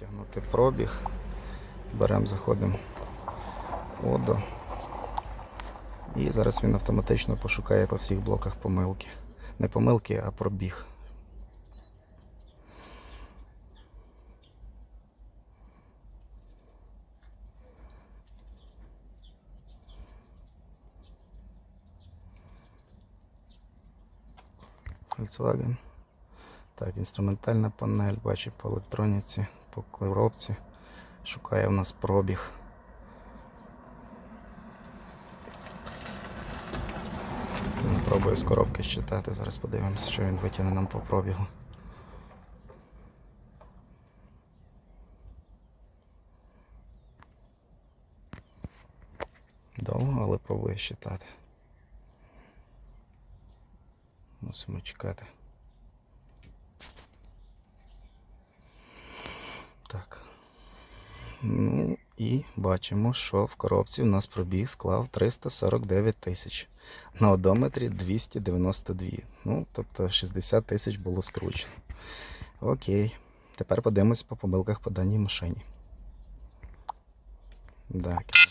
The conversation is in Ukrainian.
Витягнути пробіг. Беремо, заходимо в ОДО. І зараз він автоматично пошукає по всіх блоках помилки. Не помилки, а пробіг. Volkswagen. Так, інструментальна панель, бачу по електроніці, по коробці. Шукає в нас пробіг. Він Пробує з коробки считати. Зараз подивимося, що він витягне нам по пробігу. Довго, але пробує считати. Мусимо чекати. Ну і бачимо, що в коробці у нас пробіг склав 349 тисяч. На одометрі 292. Ну, тобто 60 тисяч було скручено. Окей. Тепер подивимось по помилках по даній машині. Конечно.